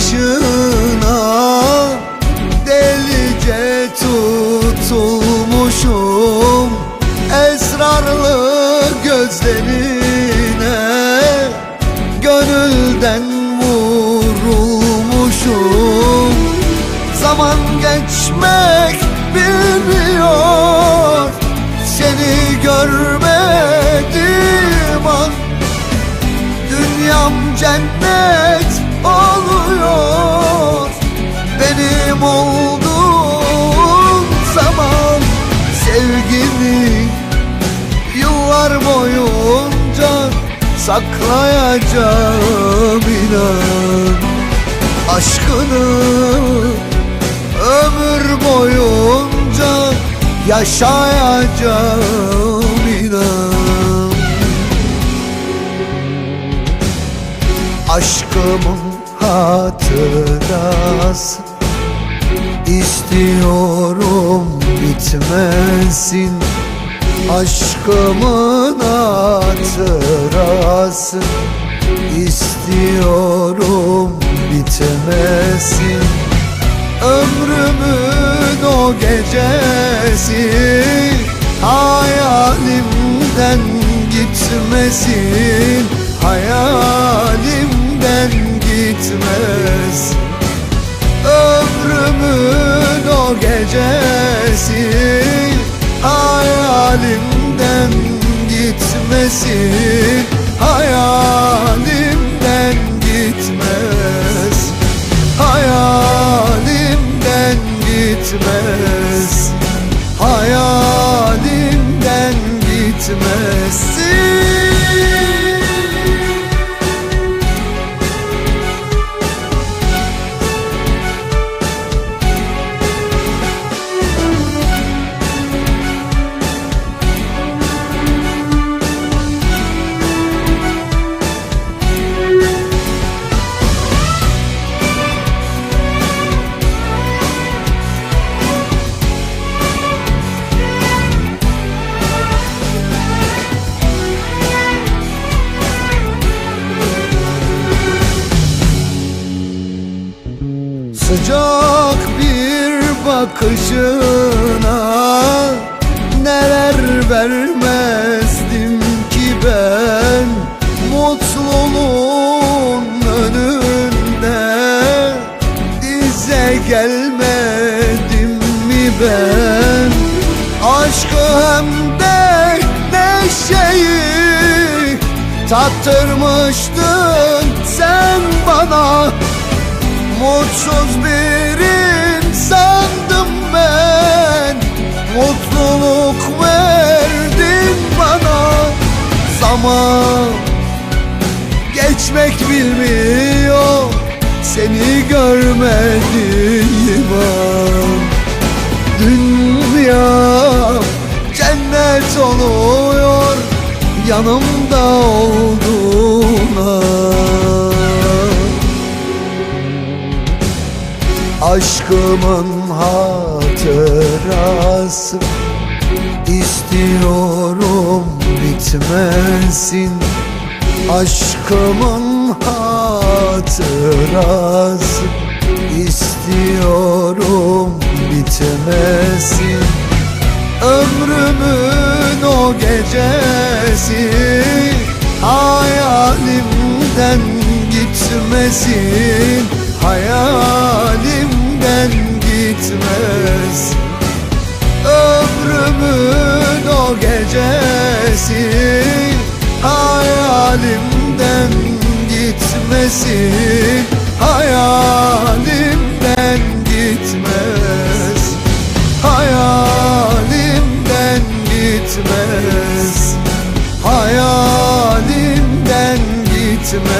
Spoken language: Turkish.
aşkına Delice tutulmuşum. Esrarlı gözlerine Gönülden vurulmuşum. Zaman geçmek bilmiyor Seni görmedim an. Dünyam cennet Saklayacağım inan. Aşkını ömür boyunca Yaşayacağım inan. Aşkımın hatırası İstiyorum bitmesin. Aşkımın hatırası İstiyorum bitmesin Ömrümün o gecesi Hayalimden gitmesin Hayalimden gitmez. Ömrümün o gecesi Hayalimden gitmesin Hayalimden gitmez. Hayalimden gitmez. Hayalimden gitmesin Sıcak bir bakışına. Neler vermezdim ki ben Mutluluğun önünde? Dize gelmedim mi ben? Aşkı hem de neşeyi Tattırmıştın sen bana. Mutsuz bir oluyor Yanımda olduğun an Aşkımın hatırası İstiyorum bitmesin. Aşkımın hatırası gitmesin Hayalimden gitmez. Ömrümün o gecesi Hayalimden gitmesin Hayalimden gitmez. Hayalimden gitmez Hayalimden gitmez